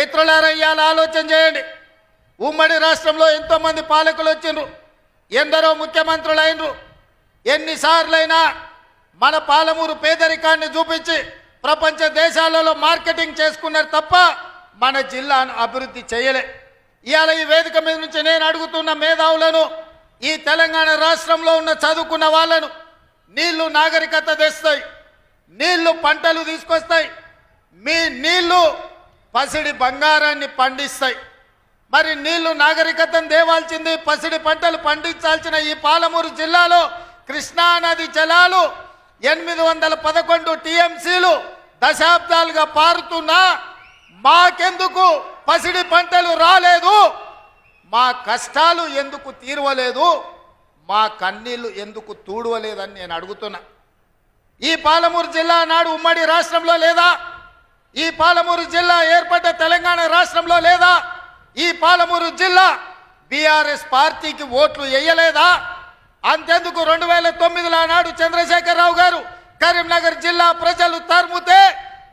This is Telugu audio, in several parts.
మిత్రులారా ఇవాళ ఆలోచన చేయండి. ఉమ్మడి రాష్ట్రంలో ఎంతోమంది పాలకులు వచ్చిండ్రు. ఎందరో ముఖ్యమంత్రులు అయినరు ఎన్నిసార్లైనా మన పాలమూరు పేదరికాన్ని చూపించి ప్రపంచ దేశాలలో మార్కెటింగ్ చేసుకున్నారు తప్ప మన జిల్లాను అభివృద్ధి చేయలే. ఇవాళ ఈ వేదిక మీద నుంచి నేను అడుగుతున్న మేధావులను ఈ తెలంగాణ రాష్ట్రంలో ఉన్న చదువుకున్న వాళ్ళను నీళ్ళు నాగరికత తెస్తాయి. నీళ్ళు పంటలు తీసుకొస్తాయి. మీ నీళ్ళు పసిడి బంగారాన్ని పండిస్తాయి. మరి నీళ్ళు నాగరికతను దేవాల్సింది. పసిడి పంటలు పండించాల్సిన ఈ పాలమూరు జిల్లాలో కృష్ణా నది జలాలు ఎనిమిది వందల పదకొండు టీఎంసీలు దశాబ్దాలుగా పారుతున్నా మాకెందుకు? పసిడి పంటలు రాలేదు. మా కష్టాలు ఎందుకు తీరవలేదు? మా కన్నీళ్ళు ఎందుకు తూడవలేదని నేను అడుగుతున్నా. ఈ పాలమూరు జిల్లా నాడు ఉమ్మడి రాష్ట్రంలో లేదా? ఈ పాలమూరు జిల్లా ఏర్పడ్డ తెలంగాణ రాష్ట్రంలో లేదా? ఈ పాలమూరు జిల్లా బీఆర్ఎస్ పార్టీకి ఓట్లు వేయలేదా? అంతెందుకు రెండు వేల తొమ్మిదిలో నాడు చంద్రశేఖరరావు గారు కరీంనగర్ జిల్లా ప్రజలు తరుముతే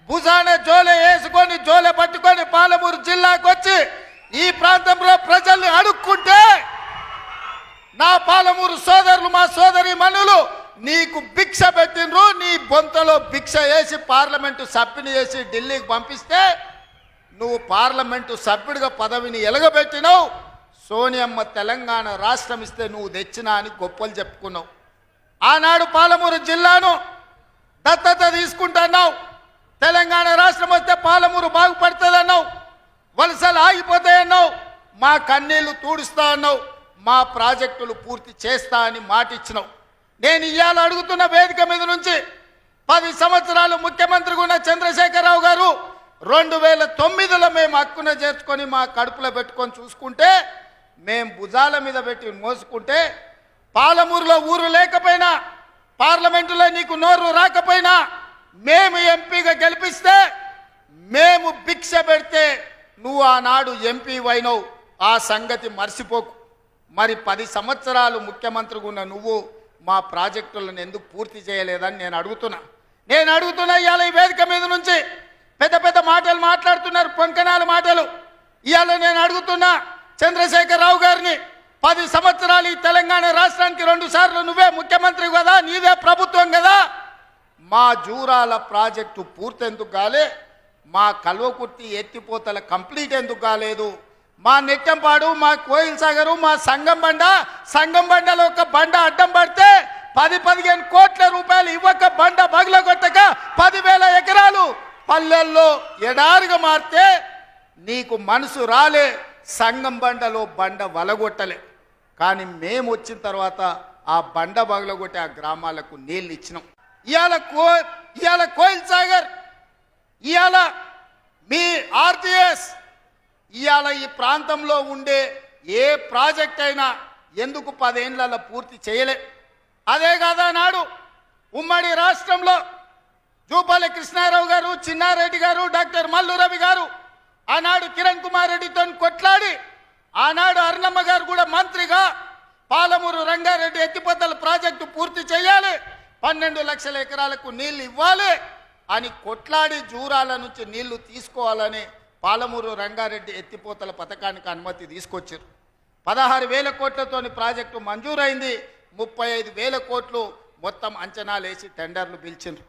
భుజాన జోలె వేసుకొని జోలె పట్టుకొని పాలమూరు జిల్లాకు వచ్చి ఈ ప్రాంతంలో ప్రజల్ని అడుక్కుంటే నా పాలమూరు సోదరులు మా సోదరి మనులు నీకు భిక్ష పెట్టినరు బొంతలో భిక్ష వేసి పార్లమెంటు సభ్యుని చేసి ఢిల్లీకి పంపిస్తే నువ్వు పార్లమెంటు సభ్యుడిగా పదవిని ఎలగబెట్టినావు. సోనియమ్మ తెలంగాణ రాష్ట్రం ఇస్తే నువ్వు తెచ్చినా అని గొప్పలు చెప్పుకున్నావు. ఆనాడు పాలమూరు జిల్లాను దత్తత తీసుకుంటున్నావు. తెలంగాణ రాష్ట్రం వస్తే పాలమూరు బాగుపడుతుందన్నావు. వలసలు ఆగిపోతాయన్నావు. మా కన్నీళ్ళు తూడుస్తా అన్నావు. మా ప్రాజెక్టులు పూర్తి చేస్తా అని మాటిచ్చినావు. నేను ఇవాళ అడుగుతున్న వేదిక మీద నుంచి పది సంవత్సరాలు ముఖ్యమంత్రిగా ఉన్న చంద్రశేఖరరావు గారు రెండు వేల తొమ్మిదిలో మేము హక్కున చేర్చుకొని మా కడుపులో పెట్టుకొని చూసుకుంటే మేము భుజాల మీద పెట్టి మోసుకుంటే పాలమూరులో ఊరు లేకపోయినా పార్లమెంటులో నీకు నోరు రాకపోయినా మేము ఎంపీగా గెలిపిస్తే మేము భిక్ష పెడితే నువ్వు ఆనాడు ఎంపీ అయినవు. ఆ సంగతి మర్చిపోకు. మరి పది సంవత్సరాలు ముఖ్యమంత్రిగా ఉన్న నువ్వు మా ప్రాజెక్టులను ఎందుకు పూర్తి చేయలేదని నేను అడుగుతున్నా. నేను అడుగుతున్నా ఇవాళ ఈ వేదిక మీద నుంచి పెద్ద పెద్ద మాటలు మాట్లాడుతున్నారు పొంకనాల మాటలు. ఇవాళ నేను అడుగుతున్నా చంద్రశేఖరరావు గారిని పది సంవత్సరాలు ఈ తెలంగాణ రాష్ట్రానికి రెండు సార్లు నువ్వే ముఖ్యమంత్రి కదా నీదే ప్రభుత్వం కదా. మా జూరాల ప్రాజెక్టు పూర్తెందుకు కాలే మా కల్వకుర్తి ఎత్తిపోతల కంప్లీట్ ఎందుకు కాలేదు. మా నెట్టంపాడు మా కోయిల్ సాగరు మా సంగం బండ సంగం బండలో ఒక బండ అడ్డం పడితే పది పదిహేను కోట్ల రూపాయలు ఇవ్వక బండ బగలగొట్టక పదివేల ఎకరాలు పల్లెల్లో ఎడారిగా మారితే నీకు మనసు రాలే సంగం బండలో బండ వలగొట్టలే. కానీ మేము వచ్చిన తర్వాత ఆ బండ బగలగొట్టి ఆ గ్రామాలకు నీళ్ళు ఇచ్చినాం. ఇవాళ కో ఇవాళ కోయిల్ సాగర్ ఇవాళ మీ ఆర్టీఎస్ ఇవాళ ఈ ప్రాంతంలో ఉండే ఏ ప్రాజెక్ట్ అయినా ఎందుకు పదేళ్ళలో పూర్తి చేయలే? అదే కాదా నాడు ఉమ్మడి రాష్ట్రంలో జూపల్లి కృష్ణారావు గారు చిన్నారెడ్డి గారు డాక్టర్ మల్లు రవి గారు ఆనాడు కిరణ్ కుమార్ రెడ్డితో కొట్లాడి ఆనాడు అరుణమ్మ గారు కూడా మంత్రిగా పాలమూరు రంగారెడ్డి ఎత్తిపోతల ప్రాజెక్టు పూర్తి చేయాలి పన్నెండు లక్షల ఎకరాలకు నీళ్ళు ఇవ్వాలి అని కొట్లాడి జూరాల నుంచి నీళ్ళు తీసుకోవాలని పాలమూరు రంగారెడ్డి ఎత్తిపోతల పథకానికి అనుమతి తీసుకొచ్చారు. పదహారు వేల కోట్లతోని ప్రాజెక్టు మంజూరైంది. ముప్పై ఐదు వేల కోట్లు మొత్తం అంచనాలు వేసి టెండర్లు పిలిచిండ్రు.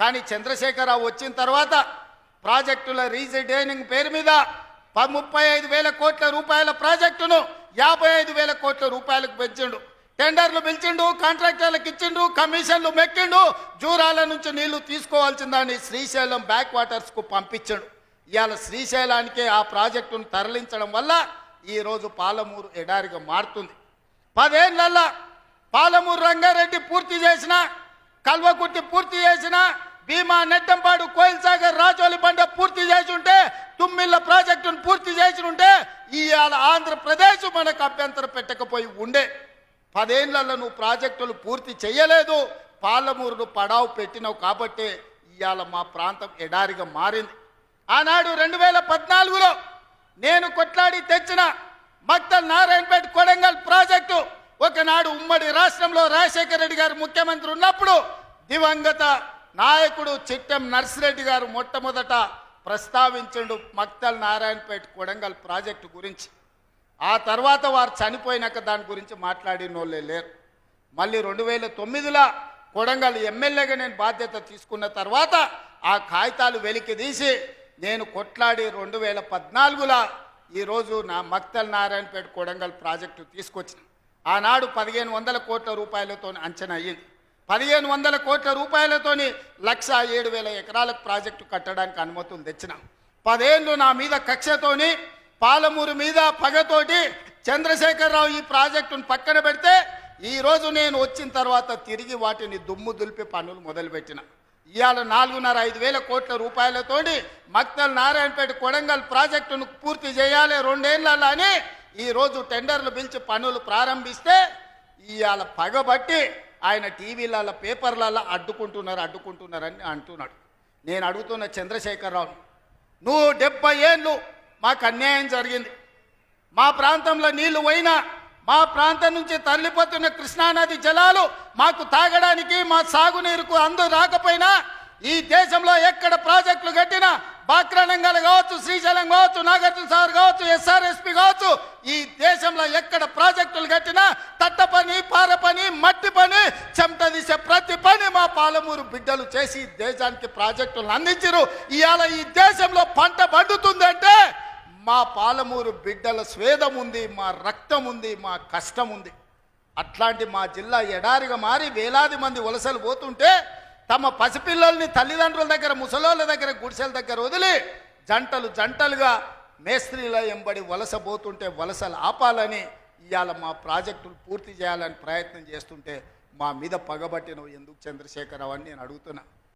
కానీ చంద్రశేఖరరావు వచ్చిన తర్వాత ప్రాజెక్టుల రీజైనింగ్ పేరు మీద ప- ముప్పై ఐదు వేల కోట్ల రూపాయల ప్రాజెక్టును యాభై ఐదు వేల కోట్ల రూపాయలకు పెంచిండు. టెండర్లు పిలిచిండు కాంట్రాక్టర్లకు ఇచ్చిండు కమిషన్లు మెక్కిండు జూరాల నుంచి నీళ్ళు తీసుకోవాల్సిందని శ్రీశైలం బ్యాక్ వాటర్స్కు పంపించాడు. ఇవాళ శ్రీశైలానికే ఆ ప్రాజెక్టును తరలించడం వల్ల ఈరోజు పాలమూరు ఎడారిగా మారుతుంది. పదేళ్ళల్లా పాలమూరు రంగారెడ్డి పూర్తి చేసిన కల్వకుర్తి పూర్తి చేసిన భీమా నెట్టంపాడు కోయిల్ సాగర్ రాజోలి బండ పూర్తి చేసి ఉంటే తుమ్మిళ్ళ ప్రాజెక్టును పూర్తి చేసి ఉంటే ఇవాళ ఆంధ్రప్రదేశ్ మనకు అభ్యంతరం పెట్టకపోయి ఉండే. పదేళ్ళలో నువ్వు ప్రాజెక్టులు పూర్తి చేయలేదు పాలమూరును పడావు పెట్టినావు కాబట్టి ఇవాళ మా ప్రాంతం ఎడారిగా మారింది. ఆనాడు రెండు వేల పద్నాలుగులో నేను కొట్లాడి తెచ్చిన మక్తల్ నారాయణపేట కొడంగల్ ప్రాజెక్టు ఒకనాడు ఉమ్మడి రాష్ట్రంలో రాజశేఖర రెడ్డి గారు ముఖ్యమంత్రి ఉన్నప్పుడు దివంగత నాయకుడు చిట్టెం నర్సిరెడ్డి గారు మొట్టమొదట ప్రస్తావించండు మక్తల్ నారాయణపేట కొడంగల్ ప్రాజెక్టు గురించి. ఆ తర్వాత వారు చనిపోయినాక దాని గురించి మాట్లాడిన వాళ్ళే లేరు. మళ్ళీ రెండు వేల తొమ్మిదిలో కొడంగల్ ఎమ్మెల్యేగా నేను బాధ్యత తీసుకున్న తర్వాత ఆ కాగితాలు వెలికి తీసి నేను కొట్లాడి రెండు వేల పద్నాలుగులో ఈరోజు నా మక్తల్ నారాయణపేట కొడంగల్ ప్రాజెక్టు తీసుకొచ్చిన. ఆనాడు పదిహేను వందల కోట్ల రూపాయలతో అంచనా అయ్యింది. పదిహేను వందల కోట్ల రూపాయలతోని లక్ష ఏడు వేల ఎకరాలకు ప్రాజెక్టు కట్టడానికి అనుమతులు తెచ్చిన. పదేళ్ళు నా మీద కక్షతోని పాలమూరు మీద పగతోటి చంద్రశేఖరరావు ఈ ప్రాజెక్టును పక్కన పెడితే ఈరోజు నేను వచ్చిన తర్వాత తిరిగి వాటిని దుమ్ము దులిపి పనులు మొదలుపెట్టిన. ఇవాళ నాలుగున్నర ఐదు వేల కోట్ల రూపాయలతోటి మక్తల్ నారాయణపేట కొడంగల్ ప్రాజెక్టును పూర్తి చేయాలి రెండేళ్ళలో అని ఈరోజు టెండర్లు పిలిచి పనులు ప్రారంభిస్తే ఇవాళ పగబట్టి ఆయన టీవీలలో పేపర్లలో అడ్డుకుంటున్నారు అడ్డుకుంటున్నారని అంటున్నాడు. నేను అడుగుతున్న చంద్రశేఖరరావు నువ్వు డెబ్బై ఏళ్ళు మాకు అన్యాయం జరిగింది. మా ప్రాంతంలో నీళ్ళు పోయినా మా ప్రాంతం నుంచి తరలిపోతున్న కృష్ణానది జలాలు మాకు తాగడానికి మా సాగునీరుకు అందు రాకపోయినా ఈ దేశంలో ఎక్కడ ప్రాజెక్టులు కట్టినా బాక్రానంగల్ కావచ్చు శ్రీశైలం కావచ్చు నాగార్జున సార్ కావచ్చు ఎస్ఆర్ఎస్పి కావచ్చు ఈ దేశంలో ఎక్కడ ప్రాజెక్టులు కట్టినా తట్ట పని పార పని మట్టి పని చెమట తీసే ప్రతి పని మా పాలమూరు బిడ్డలు చేసి దేశానికి ప్రాజెక్టులను అందించరు ఇవాళ ఈ దేశంలో పంట పండుతుందంటే మా పాలమూరు బిడ్డల స్వేదం ఉంది మా రక్తం ఉంది మా కష్టం ఉంది. అట్లాంటి మా జిల్లా ఎడారిగా మారి వేలాది మంది వలసలు పోతుంటే తమ పసిపిల్లల్ని తల్లిదండ్రుల దగ్గర ముసలోళ్ళ దగ్గర గుడిసెల దగ్గర వదిలి జంటలు జంటలుగా మేస్త్రీల ఎంబడి వలస పోతుంటే వలసలు ఆపాలని ఇవాళ మా ప్రాజెక్టులు పూర్తి చేయాలని ప్రయత్నం చేస్తుంటే మా మీద పగబట్టినవు ఎందుకు చంద్రశేఖరరావు అని నేను అడుగుతున్నా.